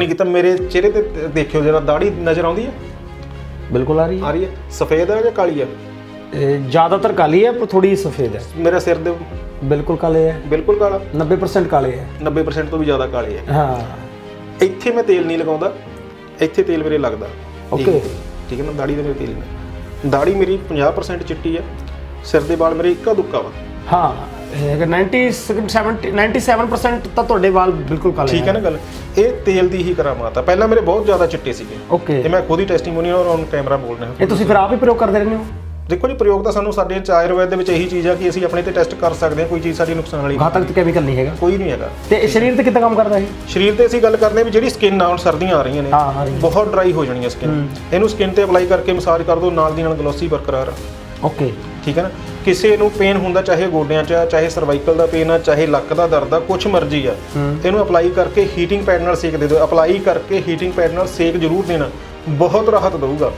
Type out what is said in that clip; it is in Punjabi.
ਨਹੀਂ ਕੀਤਾ ਮੇਰੇ ਚਿਹਰੇ ਤੇ ਦੇਖਿਓ ਜਰਾ ਦਾੜੀ ਨਜ਼ਰ ਆਉਂਦੀ ਹੈ? ਬਿਲਕੁਲ ਆ ਰਹੀ ਆ ਰਹੀ ਹੈ? ਸਫੇਦ ਹੈ ਜਾਂ ਕਾਲੀ ਹੈ? ਜ਼ਿਆਦਾਤਰ ਕਾਲੀ ਹੈ ਪਰ ਥੋੜੀ ਸਫੇਦ ਹੈ। ਮੇਰਾ ਸਿਰ ਦੇ ਬਿਲਕੁਲ ਕਾਲੇ ਹੈ। ਬਿਲਕੁਲ ਕਾਲਾ? 90% ਕਾਲੇ ਹੈ। 90% ਤੋਂ ਵੀ ਜ਼ਿਆਦਾ ਕਾਲੇ ਹੈ। ਹਾਂ। ਇੱਥੇ ਮੈਂ ਤੇਲ ਨਹੀਂ ਲਗਾਉਂਦਾ। ਇੱਥੇ ਤੇਲ ਮੇਰੇ ਲੱਗਦਾ। ਓਕੇ ਠੀਕ ਹੈ ਨਾ ਦਾੜੀ ਦੇ ਮੇਰੇ ਤੇਲ ਨਹੀਂ। ਦਾੜੀ ਮੇਰੀ 50% ਚਿੱਟੀ ਹੈ। ਸਿਰ ਦੇ ਵਾਲ ਮੇਰੇ ਇੱਕਾ ਦੁੱਕਾ ਵਾ। ਹਾਂ। ਹੈਗਾ 90 70 97% ਤਾਂ ਤੁਹਾਡੇ ਵਾਲ ਬਿਲਕੁਲ ਕਾਲੇ ਠੀਕ ਹੈ ਨਾ ਗੱਲ? ਇਹ ਤੇਲ ਦੀ ਹੀ ਕਰਾਮਾਤ ਆ। ਪਹਿਲਾਂ ਮੇਰੇ ਬਹੁਤ ਜ਼ਿਆਦਾ ਚਿੱਟੇ ਸੀਗੇ। ਓਕੇ ਤੇ ਮੈਂ ਖੁਦ ਹੀ ਟੈਸਟੀਮੋਨੀਅਲ ਔਰ ਔਨ ਕੈਮਰਾ ਬੋਲ ਰਿਹਾ ਇਹ ਤੁਸੀਂ ਫਿਰ ਆਪ ਹੀ ਪ੍ਰਯੋਗ ਕਰਦੇ ਰਹਿੰਦੇ ਹੋ? ਦੇਖੋ ਜੀ ਪ੍ਰਯੋਗ ਤਾਂ ਸਾਨੂੰ ਸਾਡੇ ਚ ਆਯੁਰਵੈਦ ਦੇ ਵਿੱਚ ਇਹੀ ਚੀਜ਼ ਆ ਕਿ ਅਸੀਂ ਆਪਣੇ ਤੇ ਟੈਸਟ ਕਰ ਸਕਦੇ ਹਾਂ ਕੋਈ ਚੀਜ਼ ਸਾਡੀ ਨੁਕਸਾਨ ਵਾਲੀ ਘਾਤਕ ਤੇ ਕੈਮੀਕਲ ਨਹੀਂ ਹੈਗਾ। ਕੋਈ ਨਹੀਂ ਹੈਗਾ। ਤੇ ਇਹ ਸਰੀਰ ਤੇ ਕਿੱਦਾਂ ਕੰਮ ਕਰਦਾ ਇਹ? ਸਰੀਰ ਤੇ ਅਸੀਂ ਗੱਲ ਕਰਦੇ ਹਾਂ ਵੀ ਜਿਹੜੀ ਸਕਿਨ ਹੁਣ ਸਰਦੀਆਂ ਆ ਰਹੀਆਂ ਨੇ। ਬਹੁਤ ਡਰਾਈ ਹੋ ਜਾਣੀ ਹੈ। ਸਕਿਨ ਇਹਨੂੰ ਸਕਿਨ ਤੇ ਅਪਲਾਈ ਕਰਕੇ ਮਸਾਜ ਕਰ ਦਿਓ ਨਾਲ ਦੀ ਨਾਲ ਗਲੋਸੀ ਬਰਕਰਾਰ। ਓਕੇ। ਠੀਕ ਹੈ ਨਾ? ਕਿਸੇ ਨੂੰ ਪੇਨ ਹੁੰਦਾ ਚਾਹੇ ਗੋਡਿਆਂ 'ਚ ਆ ਚਾਹੇ ਸਰਵਾਈਕਲ ਦਾ ਪੇਨ ਆ ਚਾਹੇ ਲੱਕ ਦਾ ਦਰਦ ਆ ਕੁਛ ਮਰਜ਼ੀ ਆ ਇਹਨੂੰ ਅਪਲਾਈ ਕਰਕੇ ਹੀਟਿੰਗ ਪੈਡ ਨਾਲ ਸੇਕ ਦੇ ਦਿਓ। ਅਪਲਾਈ ਕਰਕੇ ਹੀਟਿੰਗ ਪੈਡ ਨਾਲ ਸੇਕ ਜ਼ਰੂਰ ਦੇਣਾ। ਬਹੁਤ ਰਾਹਤ ਦਊਗਾ।